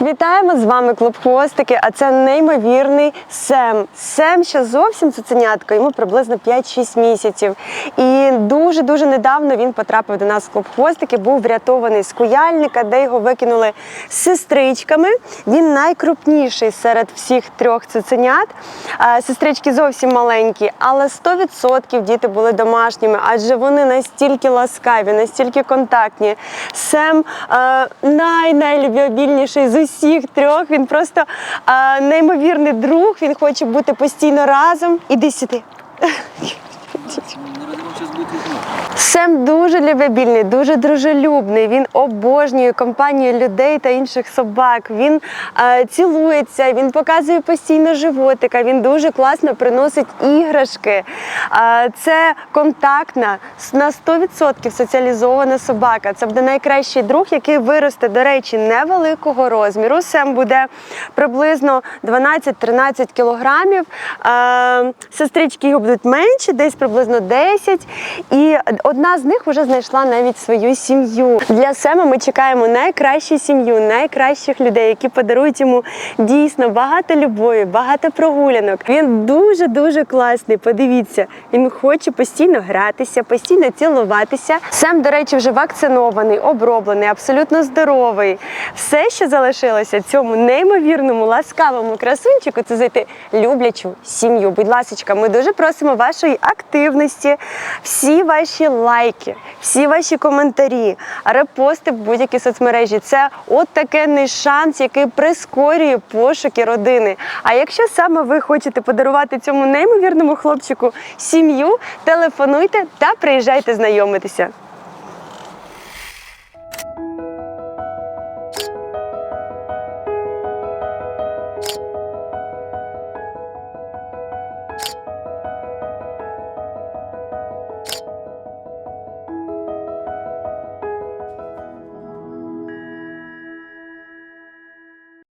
Вітаємо з вами клуб Хвостики, а це неймовірний Сем. Сем ще зовсім цуценятко, йому приблизно 5-6 місяців. І дуже-дуже недавно він потрапив до нас в клуб Хвостики, був врятований з куяльника, де його викинули сестричками. Він найкрупніший серед всіх трьох цуценят. Сестрички зовсім маленькі, але 100% діти були домашніми, адже вони настільки ласкаві, настільки контактні. Сем най-найлюбовільніший з усіх трьох. Він просто а, неймовірний друг. Він хоче бути постійно разом. Іди сюди. Сем дуже любвеобільний, дуже дружелюбний. Він обожнює компанію людей та інших собак. Він е, цілується, він показує постійно животика. Він дуже класно приносить іграшки. Е, це контактна на 100% соціалізована собака. Це буде найкращий друг, який виросте, до речі, невеликого розміру. Сем буде приблизно 12-13 кілограмів. Е, сестрички його будуть менші, десь приблизно 10. І одна з них вже знайшла навіть свою сім'ю. Для Сема ми чекаємо найкращу сім'ю, найкращих людей, які подарують йому дійсно багато любові, багато прогулянок. Він дуже дуже класний. Подивіться, він хоче постійно гратися, постійно цілуватися. Сем, до речі, вже вакцинований, оброблений, абсолютно здоровий. Все, що залишилося цьому неймовірному, ласкавому красунчику, це зайти люблячу сім'ю. Будь ласка, ми дуже просимо вашої активності, всі ваші лайки, всі ваші коментарі, репости в будь-які соцмережі. Це от такий шанс, який прискорює пошуки родини. А якщо саме ви хочете подарувати цьому неймовірному хлопчику сім'ю, телефонуйте та приїжджайте знайомитися.